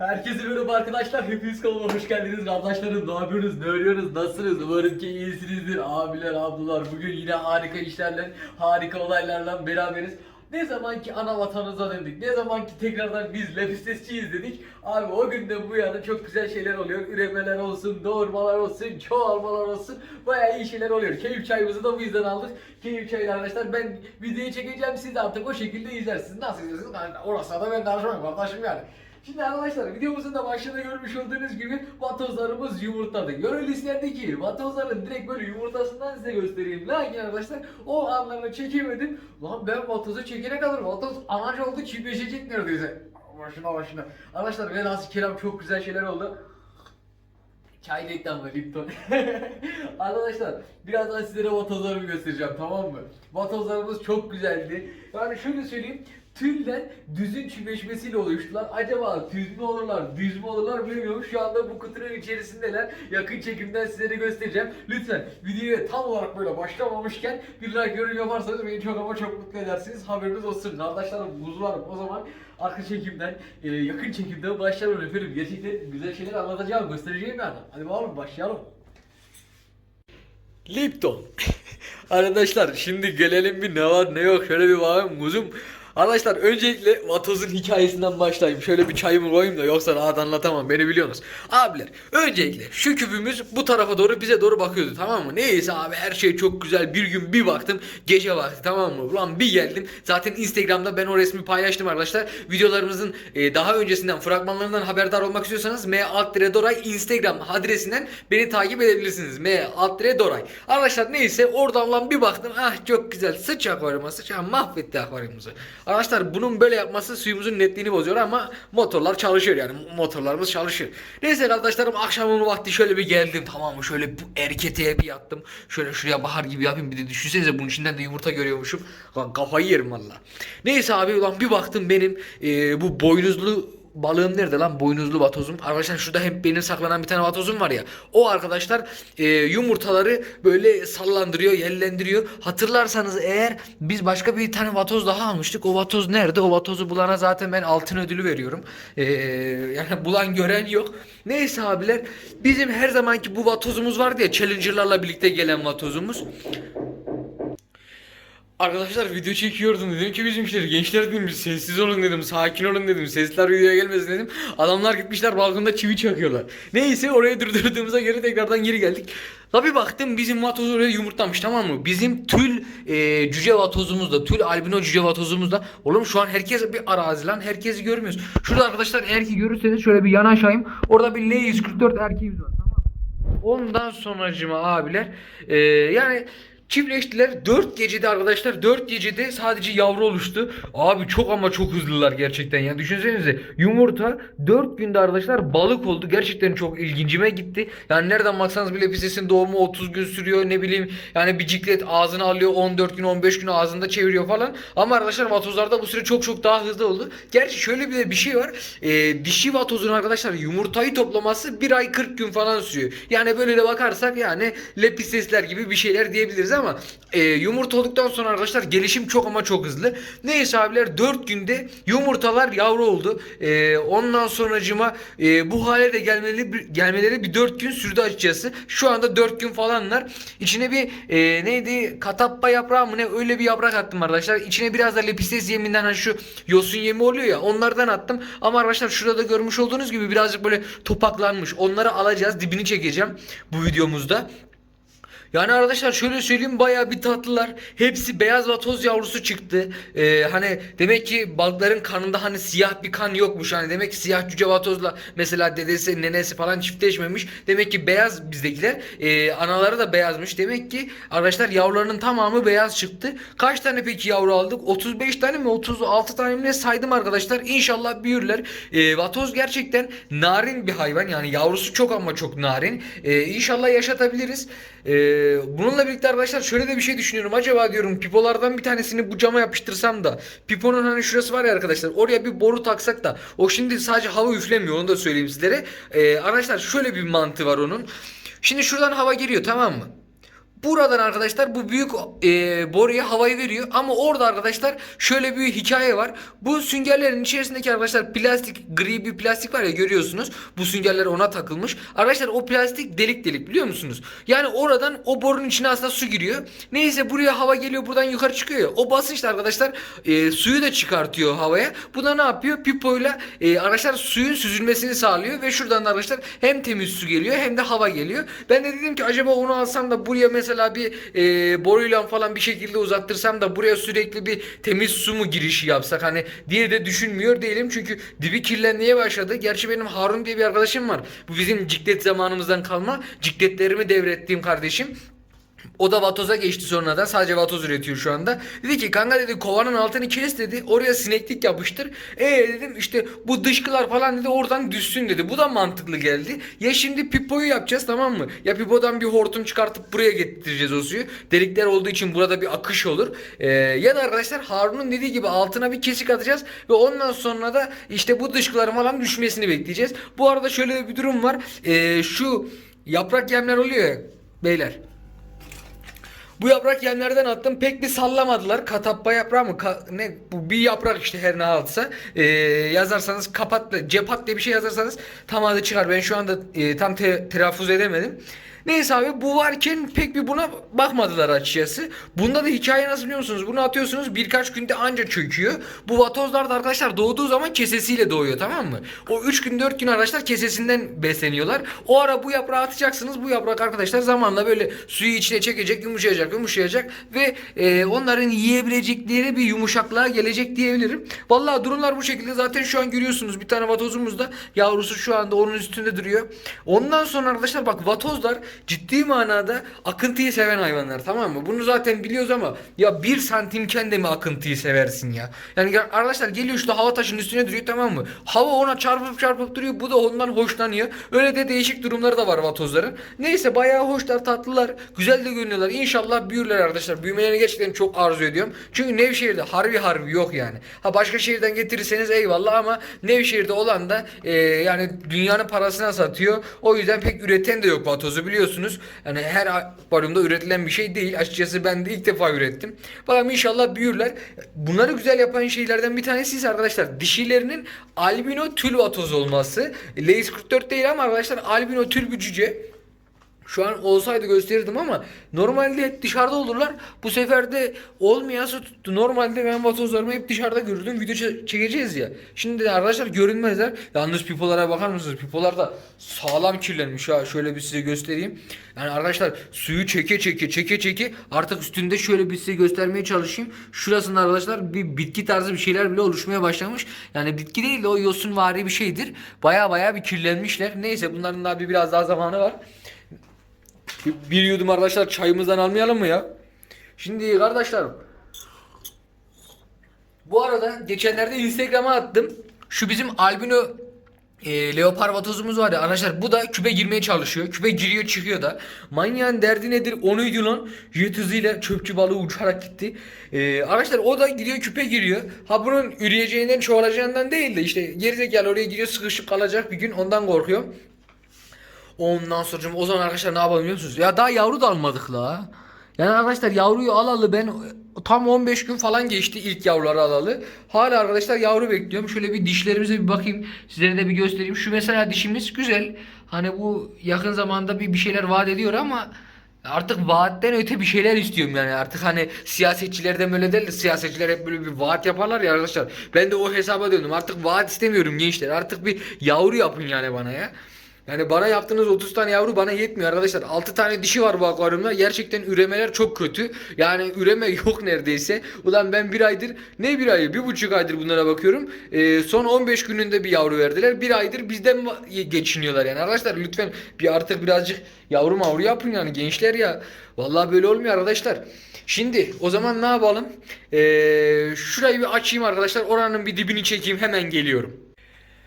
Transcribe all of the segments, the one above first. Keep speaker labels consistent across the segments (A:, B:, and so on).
A: Herkese merhaba arkadaşlar. Hepiniz kanalıma hoş geldiniz. Kardeşlerim ne yapıyorsunuz? Ne örüyorsunuz? Nasılsınız? Umarım ki iyisinizdir. Abiler, ablalar. Bugün yine harika işlerle, harika olaylarla beraberiz. Ne zaman ki ana vatanımıza döndük, ne zaman ki tekrardan biz lefistesçiyiz dedik. Abi o günden bu yana çok güzel şeyler oluyor. Üremeler olsun, doğurmalar olsun, çoğalmalar olsun. Bayağı iyi şeyler oluyor. Keyif çayımızı da bu yüzden aldık. Keyif çayı arkadaşlar ben videoyu çekeceğim siz de artık o şekilde izlersiniz. Nasıl? Yani orası da ben karışmam kardeşim yani. Şimdi arkadaşlar videomuzun da başında görmüş olduğunuz gibi vatozlarımız yumurtladı. Gönül isterdi ki vatozların direkt böyle yumurtasından size göstereyim. Lakin arkadaşlar o anlarını çekemedim. Lan ben vatozu çekene kadar vatoz anaç oldu çiftleşecek neredeyse. Başına başına. Arkadaşlar velhasıl kelam çok güzel şeyler oldu. Çay reklamı Lipton. Arkadaşlar birazdan sizlere vatozlarımı göstereceğim tamam mı? Vatozlarımız çok güzeldi. Yani şöyle söyleyeyim. Tülle düzün çiftleşmesiyle oluştular. Acaba düz mü olurlar, düz mü olurlar bilmiyorum. Şu anda bu kutunun içerisindeler. Yakın çekimden size de göstereceğim. Lütfen videoya tam olarak böyle başlamamışken bir like yorum yaparsanız beni çok ama çok mutlu edersiniz. Haberiniz olsun. Arkadaşlarım, buzlarım. O zaman arka çekimden, e, yakın çekimden başlayalım efendim. Gerçekten güzel şeyler anlatacağım, göstereceğim yani. Hadi bakalım başlayalım. Lipton. Arkadaşlar şimdi gelelim bir ne var ne yok şöyle bir bakayım muzum. Arkadaşlar öncelikle Vatoz'un hikayesinden başlayayım. Şöyle bir çayımı koyayım da yoksa rahat anlatamam beni biliyorsunuz. Abiler öncelikle şu küpümüz bu tarafa doğru bize doğru bakıyordu tamam mı? Neyse abi her şey çok güzel. Bir gün bir baktım gece vakti tamam mı? Ulan bir geldim. Zaten Instagram'da ben o resmi paylaştım arkadaşlar. Videolarımızın e, daha öncesinden fragmanlarından haberdar olmak istiyorsanız M alt Doray Instagram adresinden beni takip edebilirsiniz. M alt Doray. Arkadaşlar neyse oradan lan bir baktım. Ah çok güzel. Sıç akvaryuma sıç. Ah, mahvetti akvaryumumuzu. Arkadaşlar bunun böyle yapması suyumuzun netliğini bozuyor ama motorlar çalışıyor yani motorlarımız çalışıyor. Neyse arkadaşlarım akşamın vakti şöyle bir geldim tamam mı şöyle bu erketeye bir yattım. Şöyle şuraya bahar gibi yapayım bir de düşünsenize bunun içinden de yumurta görüyormuşum. Lan kafayı yerim valla. Neyse abi ulan bir baktım benim e, bu boynuzlu balığım nerede lan? Boynuzlu vatozum. Arkadaşlar şurada hep benim saklanan bir tane vatozum var ya. O arkadaşlar e, yumurtaları böyle sallandırıyor yellendiriyor. Hatırlarsanız eğer biz başka bir tane vatoz daha almıştık. O vatoz nerede? O vatozu bulana zaten ben altın ödülü veriyorum. E, yani bulan gören yok. Neyse abiler bizim her zamanki bu vatozumuz vardı ya challengerlarla birlikte gelen vatozumuz Arkadaşlar video çekiyordum. Dedim ki bizimkiler gençler dedim bir sessiz olun dedim sakin olun dedim sesler videoya gelmesin dedim. Adamlar gitmişler balkonda çivi çakıyorlar. Neyse oraya durdurduğumuza göre tekrardan geri geldik. Tabi baktım bizim vatoz oraya yumurtlamış tamam mı? Bizim tül e, cüce vatozumuzda tül albino cüce vatozumuzda. Oğlum şu an herkes bir arazi lan herkesi görmüyoruz. Şurada arkadaşlar eğer ki görürseniz şöyle bir yanaşayım orada bir L144 erkeğimiz var tamam? Ondan sonracıma abiler e, yani Çiftleştiler. 4 gecede arkadaşlar 4 gecede sadece yavru oluştu. Abi çok ama çok hızlılar gerçekten ya. Düşünsenize yumurta 4 günde arkadaşlar balık oldu. Gerçekten çok ilgincime gitti. Yani nereden baksanız bile pisesin doğumu 30 gün sürüyor ne bileyim. Yani bir ciklet ağzına alıyor 14 gün 15 gün ağzında çeviriyor falan. Ama arkadaşlar vatozlarda bu süre çok çok daha hızlı oldu. Gerçi şöyle bir de bir şey var. Ee, dişi vatozun arkadaşlar yumurtayı toplaması 1 ay 40 gün falan sürüyor. Yani böyle de bakarsak yani lepisesler gibi bir şeyler diyebiliriz ama e, yumurta olduktan sonra arkadaşlar gelişim çok ama çok hızlı. Neyse abiler 4 günde yumurtalar yavru oldu. E, ondan sonracıma e, bu hale de gelmeleri gelmeleri bir 4 gün sürdü açıkçası. Şu anda 4 gün falanlar. İçine bir e, neydi katappa yaprağı mı ne öyle bir yaprak attım arkadaşlar. İçine biraz da lepistes yeminden hani şu yosun yemi oluyor ya onlardan attım. Ama arkadaşlar şurada görmüş olduğunuz gibi birazcık böyle topaklanmış. Onları alacağız dibini çekeceğim bu videomuzda. Yani arkadaşlar şöyle söyleyeyim bayağı bir tatlılar. Hepsi beyaz vatoz yavrusu çıktı. Ee, hani demek ki balıkların kanında hani siyah bir kan yokmuş. Hani demek ki siyah cüce vatozla mesela dedesi nenesi falan çiftleşmemiş. Demek ki beyaz bizdekiler. Ee, anaları da beyazmış. Demek ki arkadaşlar yavrularının tamamı beyaz çıktı. Kaç tane peki yavru aldık? 35 tane mi 36 tane mi saydım arkadaşlar. İnşallah büyürler. Ee, vatoz gerçekten narin bir hayvan. Yani yavrusu çok ama çok narin. Ee, inşallah yaşatabiliriz. Ee, bununla birlikte arkadaşlar şöyle de bir şey düşünüyorum. Acaba diyorum pipolardan bir tanesini bu cama yapıştırsam da piponun hani şurası var ya arkadaşlar oraya bir boru taksak da o şimdi sadece hava üflemiyor onu da söyleyeyim sizlere. Ee, arkadaşlar şöyle bir mantığı var onun. Şimdi şuradan hava giriyor tamam mı? Buradan arkadaşlar bu büyük e, boruya havayı veriyor ama orada arkadaşlar şöyle bir hikaye var. Bu süngerlerin içerisindeki arkadaşlar plastik gri bir plastik var ya görüyorsunuz. Bu süngerler ona takılmış. Arkadaşlar o plastik delik delik biliyor musunuz? Yani oradan o borunun içine aslında su giriyor. Neyse buraya hava geliyor buradan yukarı çıkıyor ya. O basınçla arkadaşlar e, suyu da çıkartıyor havaya. Bu da ne yapıyor? Pipoyla e, arkadaşlar suyun süzülmesini sağlıyor ve şuradan da arkadaşlar hem temiz su geliyor hem de hava geliyor. Ben de dedim ki acaba onu alsam da buraya mesela bir e, boruyla falan bir şekilde uzattırsam da buraya sürekli bir temiz su mu girişi yapsak hani diye de düşünmüyor değilim çünkü dibi kirlenmeye başladı. Gerçi benim Harun diye bir arkadaşım var. Bu bizim ciklet zamanımızdan kalma cikletlerimi devrettiğim kardeşim. O da vatoza geçti sonradan. Sadece vatoz üretiyor şu anda. Dedi ki kanka dedi kovanın altını kes dedi. Oraya sineklik yapıştır. E dedim işte bu dışkılar falan dedi oradan düşsün dedi. Bu da mantıklı geldi. Ya şimdi pipoyu yapacağız tamam mı? Ya pipodan bir hortum çıkartıp buraya getireceğiz o suyu. Delikler olduğu için burada bir akış olur. E, ya da arkadaşlar Harun'un dediği gibi altına bir kesik atacağız. Ve ondan sonra da işte bu dışkıların falan düşmesini bekleyeceğiz. Bu arada şöyle bir durum var. E, şu yaprak yemler oluyor ya beyler. Bu yaprak yemlerden attım pek bir sallamadılar. Katappa yaprağı mı? Ka- ne? Bu bir yaprak işte her ne altsa. Ee, yazarsanız kapat cepat diye bir şey yazarsanız tam adı çıkar. Ben şu anda e, tam te- telaffuz edemedim. Neyse abi bu varken pek bir buna bakmadılar açıkçası. Bunda da hikaye nasıl biliyor musunuz? Bunu atıyorsunuz birkaç günde anca çöküyor. Bu vatozlar da arkadaşlar doğduğu zaman kesesiyle doğuyor tamam mı? O 3 gün 4 gün arkadaşlar kesesinden besleniyorlar. O ara bu yaprağı atacaksınız. Bu yaprak arkadaşlar zamanla böyle suyu içine çekecek, yumuşayacak, yumuşayacak ve e, onların yiyebilecekleri bir yumuşaklığa gelecek diyebilirim. Vallahi durumlar bu şekilde. Zaten şu an görüyorsunuz bir tane vatozumuz da yavrusu şu anda onun üstünde duruyor. Ondan sonra arkadaşlar bak vatozlar ciddi manada akıntıyı seven hayvanlar tamam mı? Bunu zaten biliyoruz ama ya bir santimken de mi akıntıyı seversin ya? Yani ya- arkadaşlar geliyor işte hava taşının üstüne duruyor tamam mı? Hava ona çarpıp çarpıp duruyor bu da ondan hoşlanıyor. Öyle de değişik durumları da var vatozların. Neyse bayağı hoşlar tatlılar. Güzel de görünüyorlar. İnşallah büyürler arkadaşlar. Büyümelerini gerçekten çok arzu ediyorum. Çünkü Nevşehir'de harbi harbi yok yani. Ha başka şehirden getirirseniz eyvallah ama Nevşehir'de olan da e, yani dünyanın parasına satıyor. O yüzden pek üreten de yok vatozu biliyorsunuz. Yani her akvaryumda üretilen bir şey değil. Açıkçası ben de ilk defa ürettim. Bakalım inşallah büyürler. Bunları güzel yapan şeylerden bir tanesi ise arkadaşlar dişilerinin albino tül vatoz olması. Leis 44 değil ama arkadaşlar albino tül bir cüce. Şu an olsaydı gösterirdim ama normalde hep dışarıda olurlar. Bu sefer de olmayası tuttu. Normalde ben vatozlarımı hep dışarıda görürdüm. Video çe- çekeceğiz ya. Şimdi de arkadaşlar görünmezler. Yalnız pipolara bakar mısınız? Pipolar da sağlam kirlenmiş ha. Şöyle bir size göstereyim. Yani arkadaşlar suyu çeke çeke çeke çeke artık üstünde şöyle bir size göstermeye çalışayım. Şurasında arkadaşlar bir bitki tarzı bir şeyler bile oluşmaya başlamış. Yani bitki değil de o yosunvari bir şeydir. Baya baya bir kirlenmişler. Neyse bunların daha bir biraz daha zamanı var. Bir, yudum arkadaşlar çayımızdan almayalım mı ya? Şimdi kardeşlerim. Bu arada geçenlerde Instagram'a attım. Şu bizim albino e, leopar vatozumuz var ya arkadaşlar bu da küpe girmeye çalışıyor. Küpe giriyor çıkıyor da. Manyağın derdi nedir? Onuydu lan. Jet hızıyla çöpçü balığı uçarak gitti. E, arkadaşlar o da gidiyor küpe giriyor. Ha bunun üreyeceğinden çoğalacağından değil de işte gerizekalı oraya giriyor sıkışıp kalacak bir gün ondan korkuyorum. Ondan sonra o zaman arkadaşlar ne yapalım biliyor musunuz? Ya daha yavru da almadık la. Yani arkadaşlar yavruyu alalı ben tam 15 gün falan geçti ilk yavruları alalı. Hala arkadaşlar yavru bekliyorum. Şöyle bir dişlerimize bir bakayım. Sizlere de bir göstereyim. Şu mesela dişimiz güzel. Hani bu yakın zamanda bir bir şeyler vaat ediyor ama Artık vaatten öte bir şeyler istiyorum yani artık hani siyasetçilerden böyle değil de siyasetçiler hep böyle bir vaat yaparlar ya arkadaşlar. Ben de o hesaba döndüm artık vaat istemiyorum gençler artık bir yavru yapın yani bana ya. Yani bana yaptığınız 30 tane yavru bana yetmiyor arkadaşlar. 6 tane dişi var bu akvaryumda. Gerçekten üremeler çok kötü. Yani üreme yok neredeyse. Ulan ben bir aydır ne bir ayı bir buçuk aydır bunlara bakıyorum. Ee, son 15 gününde bir yavru verdiler. Bir aydır bizden geçiniyorlar yani. Arkadaşlar lütfen bir artık birazcık yavru mavru yapın yani gençler ya. Vallahi böyle olmuyor arkadaşlar. Şimdi o zaman ne yapalım? Ee, şurayı bir açayım arkadaşlar. Oranın bir dibini çekeyim hemen geliyorum.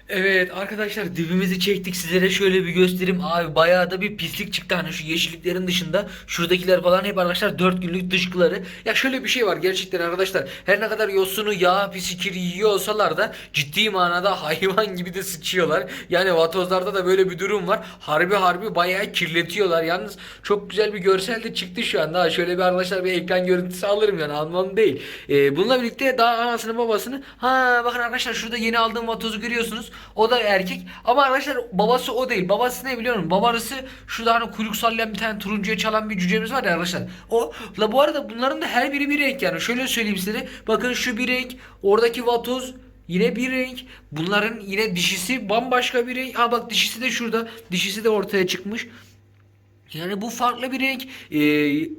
A: Evet arkadaşlar dibimizi çektik. Sizlere şöyle bir göstereyim. Abi bayağı da bir pislik çıktı. Hani şu yeşilliklerin dışında. Şuradakiler falan hep arkadaşlar 4 günlük dışkıları. Ya şöyle bir şey var gerçekten arkadaşlar. Her ne kadar yosunu yağ pisikir yiyor olsalar da ciddi manada hayvan gibi de sıçıyorlar. Yani vatozlarda da böyle bir durum var. Harbi harbi bayağı kirletiyorlar. Yalnız çok güzel bir görsel de çıktı şu anda. Şöyle bir arkadaşlar bir ekran görüntüsü alırım yani. Almam değil. Ee, bununla birlikte daha anasını babasını ha bakın arkadaşlar şurada yeni aldığım vatozu görüyorsunuz o da erkek. Ama arkadaşlar babası o değil. Babası ne biliyor musun? Babası şurada hani kuyruk sallayan bir tane turuncuya çalan bir cücemiz var ya arkadaşlar. O la bu arada bunların da her biri bir renk yani. Şöyle söyleyeyim size. Bakın şu bir renk. Oradaki vatoz Yine bir renk. Bunların yine dişisi bambaşka bir renk. Ha bak dişisi de şurada. Dişisi de ortaya çıkmış. Yani bu farklı bir renk. E,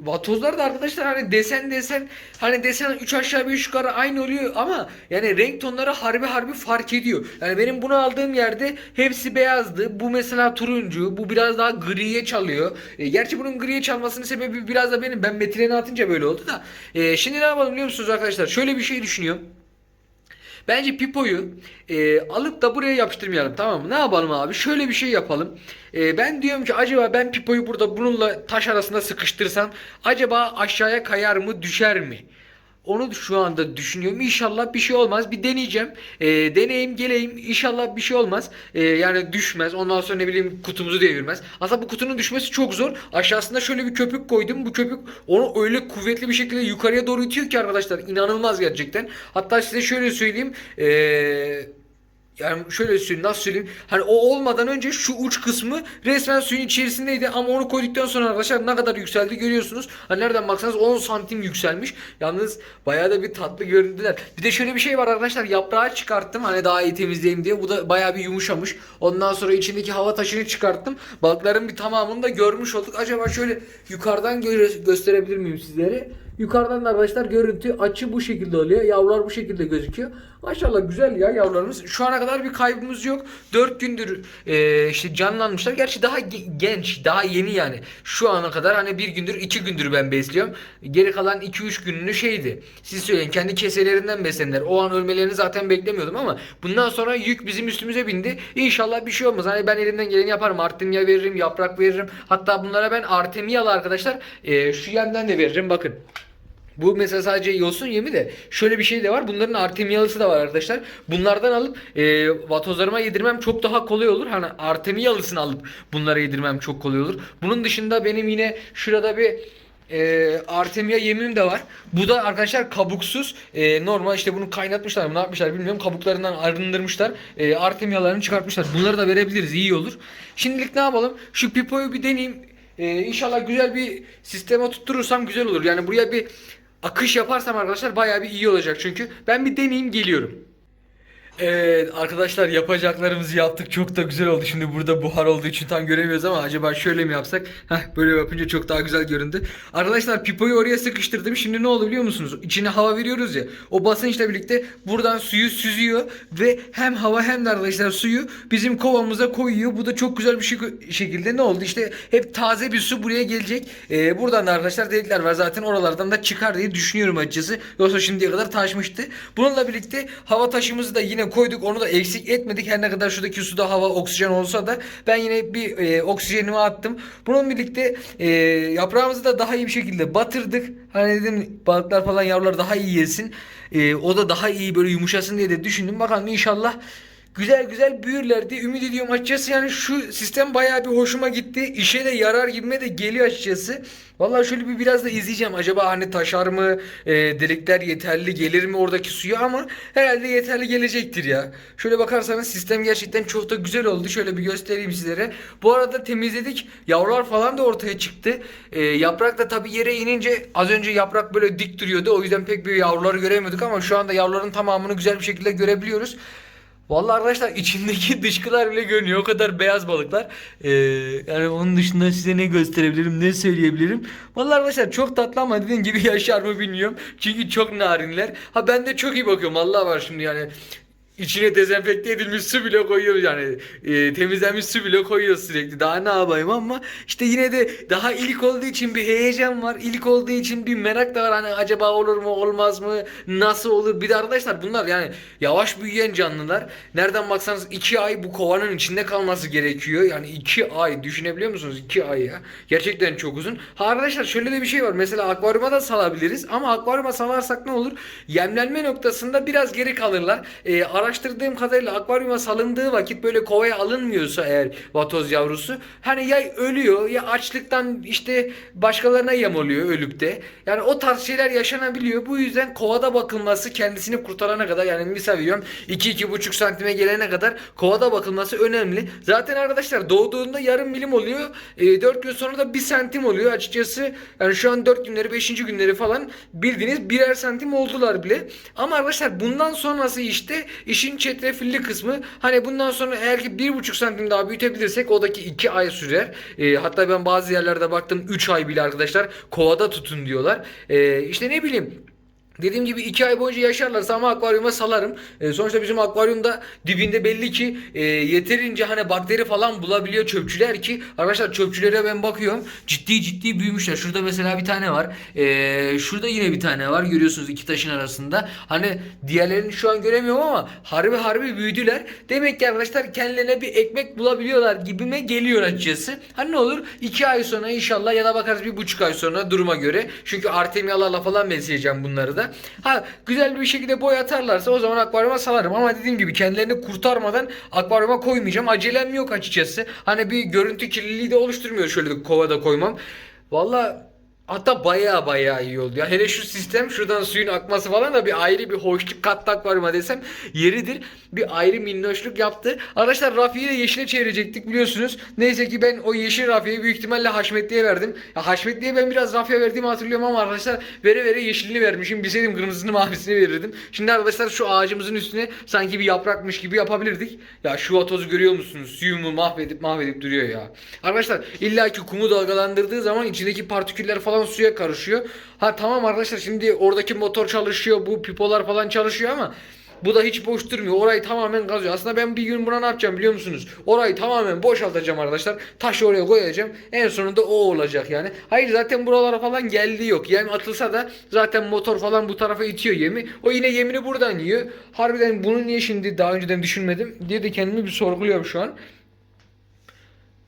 A: vatozlar da arkadaşlar hani desen desen hani desen 3 aşağı 5 yukarı aynı oluyor ama yani renk tonları harbi harbi fark ediyor. Yani benim bunu aldığım yerde hepsi beyazdı. Bu mesela turuncu. Bu biraz daha griye çalıyor. E, gerçi bunun griye çalmasının sebebi biraz da benim. Ben metileni atınca böyle oldu da. E, şimdi ne yapalım biliyor musunuz arkadaşlar? Şöyle bir şey düşünüyorum. Bence pipoyu e, alıp da buraya yapıştırmayalım tamam mı? Ne yapalım abi? Şöyle bir şey yapalım. E, ben diyorum ki acaba ben pipoyu burada bununla taş arasında sıkıştırsam acaba aşağıya kayar mı düşer mi? Onu şu anda düşünüyorum. İnşallah bir şey olmaz. Bir deneyeceğim. E, deneyim geleyim. İnşallah bir şey olmaz. E, yani düşmez. Ondan sonra ne bileyim kutumuzu devirmez. Aslında bu kutunun düşmesi çok zor. Aşağısında şöyle bir köpük koydum. Bu köpük onu öyle kuvvetli bir şekilde yukarıya doğru itiyor ki arkadaşlar. inanılmaz gerçekten. Hatta size şöyle söyleyeyim. Eee yani şöyle söyleyeyim nasıl söyleyeyim hani o olmadan önce şu uç kısmı resmen suyun içerisindeydi ama onu koyduktan sonra arkadaşlar ne kadar yükseldi görüyorsunuz. Hani nereden baksanız 10 santim yükselmiş. Yalnız bayağı da bir tatlı göründüler. Bir de şöyle bir şey var arkadaşlar yaprağı çıkarttım hani daha iyi temizleyeyim diye. Bu da bayağı bir yumuşamış. Ondan sonra içindeki hava taşını çıkarttım. Balıkların bir tamamını da görmüş olduk. Acaba şöyle yukarıdan gö- gösterebilir miyim sizlere? Yukarıdan da arkadaşlar görüntü açı bu şekilde oluyor. Yavrular bu şekilde gözüküyor. Maşallah güzel ya yavrularımız. Şu ana kadar bir kaybımız yok. 4 gündür e, işte canlanmışlar. Gerçi daha ge- genç, daha yeni yani. Şu ana kadar hani bir gündür, iki gündür ben besliyorum. Geri kalan 2-3 gününü şeydi. Siz söyleyin kendi keselerinden beslendiler. O an ölmelerini zaten beklemiyordum ama bundan sonra yük bizim üstümüze bindi. İnşallah bir şey olmaz. Hani ben elimden geleni yaparım. Artemia veririm, yaprak veririm. Hatta bunlara ben Artemialı arkadaşlar e, şu yemden de veririm. Bakın. Bu mesela sadece yosun yemi de şöyle bir şey de var. Bunların artemiyalısı da var arkadaşlar. Bunlardan alıp e, vatozlarıma yedirmem çok daha kolay olur. Hani artemiyalısını alıp bunlara yedirmem çok kolay olur. Bunun dışında benim yine şurada bir e, Artemia yemim de var. Bu da arkadaşlar kabuksuz. E, normal işte bunu kaynatmışlar mı ne yapmışlar bilmiyorum. Kabuklarından arındırmışlar. E, Artemialarını çıkartmışlar. Bunları da verebiliriz. iyi olur. Şimdilik ne yapalım? Şu pipoyu bir deneyeyim. E, inşallah güzel bir sisteme tutturursam güzel olur. Yani buraya bir akış yaparsam arkadaşlar bayağı bir iyi olacak çünkü. Ben bir deneyeyim geliyorum. Evet arkadaşlar yapacaklarımızı yaptık çok da güzel oldu. Şimdi burada buhar olduğu için tam göremiyoruz ama acaba şöyle mi yapsak? Heh böyle yapınca çok daha güzel göründü. Arkadaşlar pipoyu oraya sıkıştırdım. Şimdi ne oldu biliyor musunuz? İçine hava veriyoruz ya. O basınçla birlikte buradan suyu süzüyor ve hem hava hem de arkadaşlar suyu bizim kovamıza koyuyor. Bu da çok güzel bir şey, şekilde ne oldu? İşte hep taze bir su buraya gelecek. Ee, buradan da arkadaşlar delikler var zaten oralardan da çıkar diye düşünüyorum açıkçası. Yoksa şimdiye kadar taşmıştı. Bununla birlikte hava taşımızı da yine koyduk. Onu da eksik etmedik. Her ne kadar şuradaki suda hava oksijen olsa da ben yine bir e, oksijenimi attım. Bununla birlikte e, yaprağımızı da daha iyi bir şekilde batırdık. Hani dedim balıklar falan yavrular daha iyi yesin. E, o da daha iyi böyle yumuşasın diye de düşündüm. Bakalım inşallah güzel güzel büyürler diye ümit ediyorum açıkçası yani şu sistem bayağı bir hoşuma gitti. İşe de yarar gibime de geliyor açıkçası. Vallahi şöyle bir biraz da izleyeceğim. Acaba hani taşar mı? E, delikler yeterli gelir mi oradaki suya ama herhalde yeterli gelecektir ya. Şöyle bakarsanız sistem gerçekten çok da güzel oldu. Şöyle bir göstereyim sizlere. Bu arada temizledik. Yavrular falan da ortaya çıktı. E, yaprak da tabii yere inince az önce yaprak böyle dik duruyordu. O yüzden pek bir yavruları göremiyorduk ama şu anda yavruların tamamını güzel bir şekilde görebiliyoruz. Vallahi arkadaşlar içindeki dışkılar bile görünüyor. O kadar beyaz balıklar. Ee, yani onun dışında size ne gösterebilirim, ne söyleyebilirim. Vallahi arkadaşlar çok tatlı ama dediğim gibi yaşar mı bilmiyorum. Çünkü çok narinler. Ha ben de çok iyi bakıyorum. Allah var şimdi yani. İçine dezenfekte edilmiş su bile koyuyoruz yani e, temizlenmiş su bile koyuyoruz sürekli. Daha ne yapayım ama işte yine de daha ilk olduğu için bir heyecan var. İlk olduğu için bir merak da var. Hani acaba olur mu olmaz mı nasıl olur? Bir de arkadaşlar bunlar yani yavaş büyüyen canlılar. Nereden baksanız 2 ay bu kovanın içinde kalması gerekiyor. Yani 2 ay düşünebiliyor musunuz? 2 ay ya. Gerçekten çok uzun. Ha arkadaşlar şöyle de bir şey var. Mesela akvaryuma da salabiliriz ama akvaryuma salarsak ne olur? Yemlenme noktasında biraz geri kalırlar. E, araştırdığım kadarıyla akvaryuma salındığı vakit böyle kovaya alınmıyorsa eğer vatoz yavrusu hani ya ölüyor ya açlıktan işte başkalarına yem oluyor ölüp de. Yani o tarz şeyler yaşanabiliyor. Bu yüzden kovada bakılması kendisini kurtarana kadar yani misal veriyorum 2-2,5 santime gelene kadar kovada bakılması önemli. Zaten arkadaşlar doğduğunda yarım milim oluyor. E, 4 gün sonra da 1 santim oluyor açıkçası. Yani şu an 4 günleri 5. günleri falan bildiğiniz birer santim oldular bile. Ama arkadaşlar bundan sonrası işte işin çetrefilli kısmı. Hani bundan sonra eğer ki 1,5 santim daha büyütebilirsek o da ki 2 ay sürer. E, hatta ben bazı yerlerde baktım 3 ay bile arkadaşlar kovada tutun diyorlar. E, işte ne bileyim Dediğim gibi iki ay boyunca yaşarlarsa ama akvaryuma salarım. E, sonuçta bizim akvaryumda dibinde belli ki e, yeterince hani bakteri falan bulabiliyor çöpçüler ki arkadaşlar çöpçülere ben bakıyorum ciddi ciddi büyümüşler. Şurada mesela bir tane var. E, şurada yine bir tane var. Görüyorsunuz iki taşın arasında. Hani diğerlerini şu an göremiyorum ama harbi harbi büyüdüler. Demek ki arkadaşlar kendilerine bir ekmek bulabiliyorlar gibime geliyor açıkçası. Hani ne olur iki ay sonra inşallah ya da bakarız bir buçuk ay sonra duruma göre. Çünkü artemyalarla falan besleyeceğim bunları da. Ha güzel bir şekilde boy atarlarsa o zaman akvaryuma salarım ama dediğim gibi kendilerini kurtarmadan akvaryuma koymayacağım. Acelem yok açıkçası. Hani bir görüntü kirliliği de oluşturmuyor şöyle de kovada koymam. Valla Hatta baya baya iyi oldu ya. Hele şu sistem şuradan suyun akması falan da bir ayrı bir hoşluk katlı akvaryuma desem yeridir. Bir ayrı minnoşluk yaptı. Arkadaşlar Rafi'yi de yeşile çevirecektik biliyorsunuz. Neyse ki ben o yeşil Rafi'yi büyük ihtimalle Haşmetli'ye verdim. Ya Haşmetli'ye ben biraz Rafi'ye verdiğimi hatırlıyorum ama arkadaşlar vere vere yeşilini vermişim. Bilseydim kırmızısını mavisini verirdim. Şimdi arkadaşlar şu ağacımızın üstüne sanki bir yaprakmış gibi yapabilirdik. Ya şu vatozu görüyor musunuz? Suyumu mahvedip mahvedip duruyor ya. Arkadaşlar illaki kumu dalgalandırdığı zaman içindeki partiküller falan suya karışıyor. Ha tamam arkadaşlar şimdi oradaki motor çalışıyor. Bu pipolar falan çalışıyor ama bu da hiç boş durmuyor. Orayı tamamen kazıyor. Aslında ben bir gün buna ne yapacağım biliyor musunuz? Orayı tamamen boşaltacağım arkadaşlar. Taşı oraya koyacağım. En sonunda o olacak yani. Hayır zaten buralara falan geldiği yok. Yem atılsa da zaten motor falan bu tarafa itiyor yemi. O yine yemini buradan yiyor. Harbiden bunu niye şimdi daha önceden düşünmedim diye de kendimi bir sorguluyorum şu an.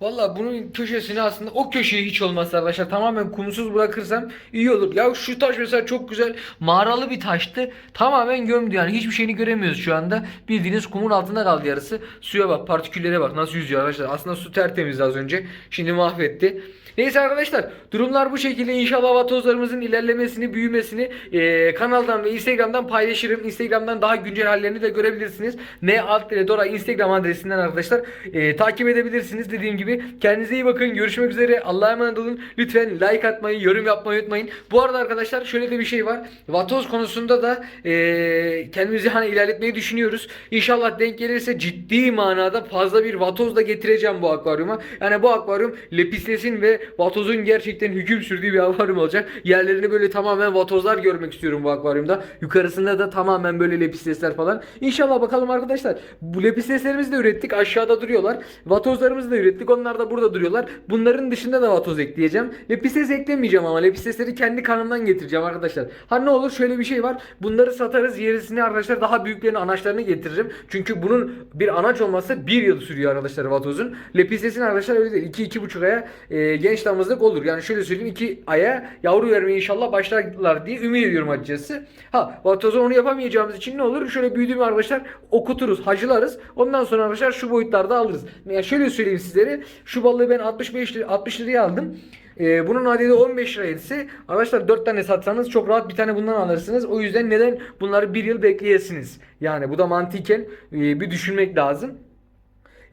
A: Valla bunun köşesini aslında o köşeyi hiç olmazsa arkadaşlar tamamen kumsuz bırakırsam iyi olur. Ya şu taş mesela çok güzel mağaralı bir taştı. Tamamen gömdü yani hiçbir şeyini göremiyoruz şu anda. Bildiğiniz kumun altında kaldı yarısı. Suya bak partiküllere bak nasıl yüzüyor arkadaşlar. Aslında su tertemizdi az önce. Şimdi mahvetti. Neyse arkadaşlar durumlar bu şekilde inşallah vatozlarımızın ilerlemesini büyümesini e, kanaldan ve instagramdan paylaşırım. Instagramdan daha güncel hallerini de görebilirsiniz. Ne alt Dora instagram adresinden arkadaşlar e, takip edebilirsiniz. Dediğim gibi kendinize iyi bakın. Görüşmek üzere. Allah'a emanet olun. Lütfen like atmayı, yorum yapmayı unutmayın. Bu arada arkadaşlar şöyle de bir şey var. Vatoz konusunda da e, kendimizi hani ilerletmeyi düşünüyoruz. İnşallah denk gelirse ciddi manada fazla bir vatoz da getireceğim bu akvaryuma. Yani bu akvaryum lepislesin ve vatozun gerçekten hüküm sürdüğü bir akvaryum olacak. Yerlerini böyle tamamen vatozlar görmek istiyorum bu akvaryumda. Yukarısında da tamamen böyle lepislesler falan. İnşallah bakalım arkadaşlar. Bu lepisleslerimizi de ürettik. Aşağıda duruyorlar. Vatozlarımızı da ürettik. Onlar da burada duruyorlar. Bunların dışında da vatoz ekleyeceğim. Lepistes eklemeyeceğim ama lepislesleri kendi kanımdan getireceğim arkadaşlar. Ha ne olur şöyle bir şey var. Bunları satarız. Yerisini arkadaşlar daha büyüklerini anaçlarını getiririm. Çünkü bunun bir anaç olması bir yıl sürüyor arkadaşlar vatozun. Lepistesin arkadaşlar öyle değil. 2-2,5 aya e, genç damızlık olur. Yani şöyle söyleyeyim 2 aya yavru vermeye inşallah başlarlar diye ümit ediyorum açıkçası. Ha vatozun onu yapamayacağımız için ne olur? Şöyle büyüdüğüm arkadaşlar okuturuz, hacılarız. Ondan sonra arkadaşlar şu boyutlarda alırız. Yani şöyle söyleyeyim sizlere. Şu balığı ben 65 lira, 60 liraya aldım. Ee, bunun adedi 15 lira ise arkadaşlar 4 tane satsanız çok rahat bir tane bundan alırsınız. O yüzden neden bunları bir yıl bekleyesiniz? Yani bu da mantıken e, bir düşünmek lazım.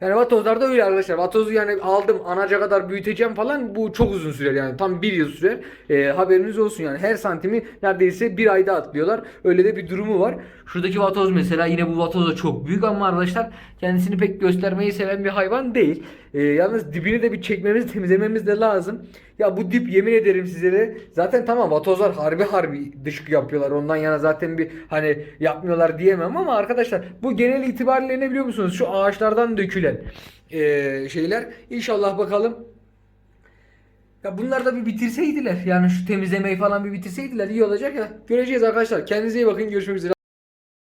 A: Yani vatozlarda öyle arkadaşlar. Vatozu yani aldım anaca kadar büyüteceğim falan bu çok uzun sürer yani. Tam bir yıl sürer. Ee, haberiniz olsun yani. Her santimi neredeyse bir ayda atlıyorlar. Öyle de bir durumu var. Şuradaki vatoz mesela yine bu vatoz da çok büyük ama arkadaşlar kendisini pek göstermeyi seven bir hayvan değil. Ee, yalnız dibini de bir çekmemiz temizlememiz de lazım. Ya bu dip yemin ederim sizlere zaten tamam vatozlar harbi harbi dışkı yapıyorlar. Ondan yana zaten bir hani yapmıyorlar diyemem ama arkadaşlar bu genel itibariyle ne biliyor musunuz? Şu ağaçlardan dökülen eee, şeyler. İnşallah bakalım ya bunlar da bir bitirseydiler. Yani şu temizlemeyi falan bir bitirseydiler iyi olacak ya. Göreceğiz arkadaşlar. Kendinize iyi bakın. Görüşmek üzere.